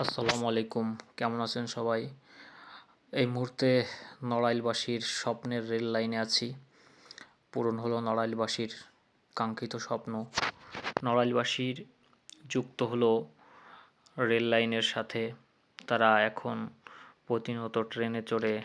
আসসালামু আলাইকুম। কেমন আছেন সবাই? এই মুহূর্তে নড়াইলবাসীর স্বপ্নের রেল লাইনে আছি। পূরণ হলো নড়াইলবাসীর কাঙ্ক্ষিত স্বপ্ন। নড়াইলবাসীর যুক্ত হলো রেল লাইনের সাথে। তারা এখন প্রতিনিয়ত ট্রেনে চড়ে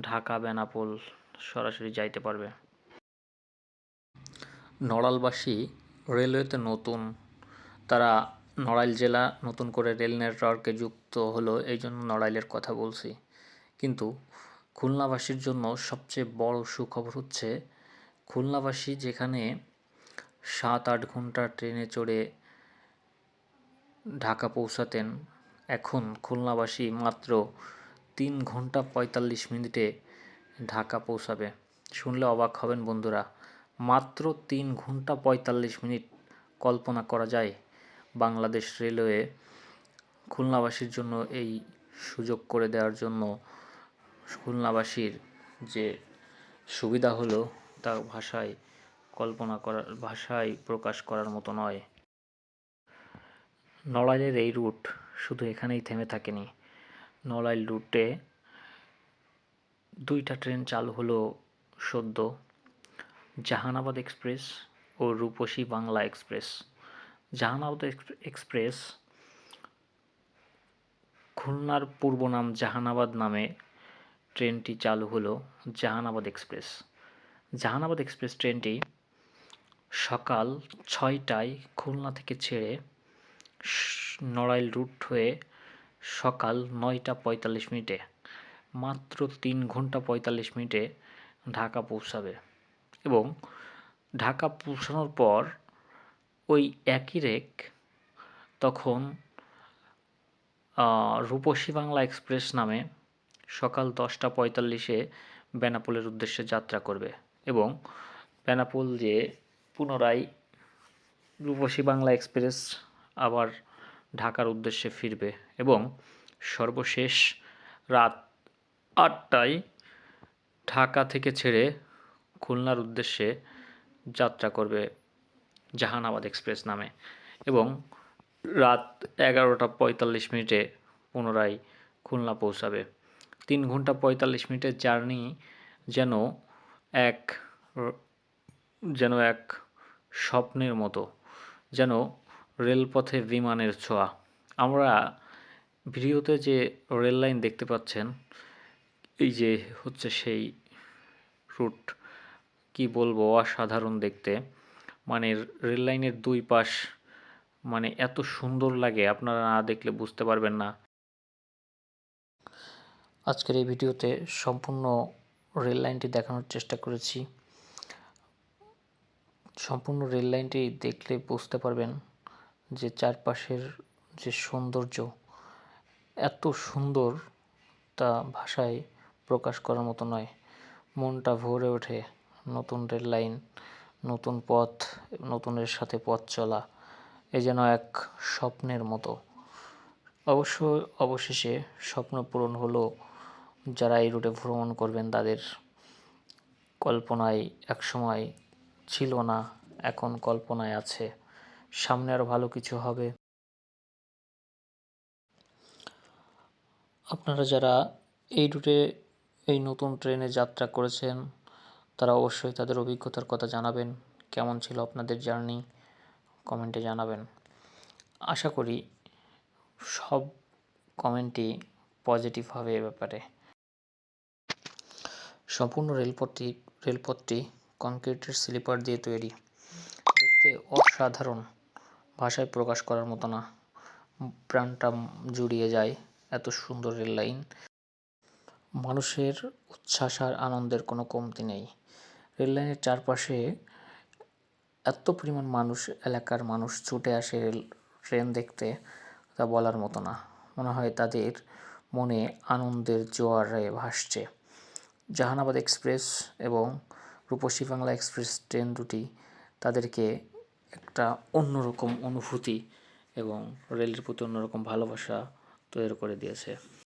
ঢাকা, বেনাপোল সরাসরি যাইতে পারবে। নড়ালবাসী রেলওয়েতে নতুন। তারা নড়াইল জেলা নতুন করে রেল নেটওয়ার্কে যুক্ত হলো, এই জন্য নড়াইলের কথা বলছি। কিন্তু খুলনাবাসীর জন্য সবচেয়ে বড় সুখবর হচ্ছে, খুলনাবাসী যেখানে সাত আট ঘণ্টা ট্রেনে চড়ে ঢাকা পৌঁছাতেন, এখন খুলনাবাসী মাত্র তিন ঘণ্টা পঁয়তাল্লিশ মিনিটে ঢাকা পৌঁছাবে। শুনলে অবাক হবেন বন্ধুরা, মাত্র তিন ঘণ্টা পঁয়তাল্লিশ মিনিট কল্পনা করা যায়। বাংলাদেশ রেলওয়ে খুলনাবাসীর জন্য এই সুযোগ করে দেওয়ার জন্য খুলনাবাসীর যে সুবিধা হলো তা ভাষায় কল্পনা করার, ভাষায় প্রকাশ করার মতো নয়। নড়াইলের এই রুট শুধু এখানেই থেমে থাকেনি। নড়াইল রুটে দুইটা ট্রেন চালু হলো সদ্য। জাহানাবাদ এক্সপ্রেস ও রূপসী বাংলা এক্সপ্রেস। জাহানাবাদ এক্সপ্রেস খুলনার পূর্ব নাম জাহানাবাদ নামে ট্রেনটি চালু হলো জাহানাবাদ এক্সপ্রেস। জাহানাবাদ এক্সপ্রেস ট্রেনটি সকাল ছয়টায় খুলনা থেকে ছেড়ে নড়াইল রুট হয়ে সকাল নয়টা পঁয়তাল্লিশ মিনিটে, মাত্র তিন ঘণ্টা পঁয়তাল্লিশ মিনিটে ঢাকা পৌঁছাবে। এবং ঢাকা পৌঁছানোর পর ওই একই রেক তখন রূপসী বাংলা এক্সপ্রেস নামে সকাল দশটা পঁয়তাল্লিশে বেনাপোলের উদ্দেশ্যে যাত্রা করবে এবং বেনাপোল যে পুনরায় রূপসী বাংলা এক্সপ্রেস আবার ঢাকার উদ্দেশ্যে ফিরবে এবং সর্বশেষ রাত আটটায় ঢাকা থেকে ছেড়ে খুলনার উদ্দেশ্যে যাত্রা করবে জাহানাবাদ এক্সপ্রেস নামে এবং রাত এগারোটা পঁয়তাল্লিশ মিনিটে পুনরায় খুলনা পৌঁছাবে। তিন ঘণ্টা পঁয়তাল্লিশ মিনিটের জার্নি যেন এক যেন এক স্বপ্নের মতো, যেন রেলপথে বিমানের ছোঁয়া। আমরা ভিডিওতে যে রেল লাইন দেখতে পাচ্ছেন, এই যে হচ্ছে সেই রুট, কি বলব, অসাধারণ দেখতে। মানে রেল লাইনের দুই পাশ মানে এত সুন্দর লাগে, আপনারা না দেখলে বুঝতে পারবেন না। আজকের এই ভিডিওতে সম্পূর্ণ রেল লাইনটি দেখানোর চেষ্টা করেছি। সম্পূর্ণ রেল লাইনটি দেখলে বুঝতে পারবেন যে চারপাশের যে সৌন্দর্য এত সুন্দর তা ভাষায় প্রকাশ করার মতো নয়। মনটা ভরে ওঠে নতুন রেল লাইন নতুন পথ, নতুনের সাথে পথ চলা, এ যেন এক স্বপ্নের মতো। অবশ্য, অবশেষে স্বপ্ন পূরণ হলো যারা এই রুটে ভ্রমণ করবেন তাদের কল্পনায় একসময় ছিল না, এখন কল্পনায় আছে। সামনে আরও ভালো কিছু হবে। আপনারা যারা এই রুটে, এই নতুন ট্রেনে যাত্রা করেছেন তারা অবশ্যই তাদের অভিজ্ঞতার কথা জানাবেন, কেমন ছিল আপনাদের জার্নি, কমেন্টে জানাবেন। আশা করি সব কমেন্টই পজিটিভ হবে এ ব্যাপারে। সম্পূর্ণ রেলপথটি রেলপথটি কংক্রিটের স্লিপার দিয়ে তৈরি। দেখতে অসাধারণ। ভাষায় প্রকাশ করার মতো না। প্রাণটা জুড়িয়ে যায় এত সুন্দর রেল লাইন। মানুষের উচ্ছ্বাস আর আনন্দের কোনো কমতি নেই। রেল লাইনের চারপাশে এত পরিমাণ মানুষ, এলাকার মানুষ ছুটে আসে রেল, ট্রেন দেখতে, তা বলার মতো না। মনে হয় তাদের মনে আনন্দের জোয়ারে ভাসছে। জাহানাবাদ এক্সপ্রেস এবং রূপসী বাংলা এক্সপ্রেস ট্রেন দুটি তাদেরকে একটা অন্যরকম অনুভূতি এবং রেলের প্রতি অন্যরকম ভালোবাসা তৈরি করে দিয়েছে।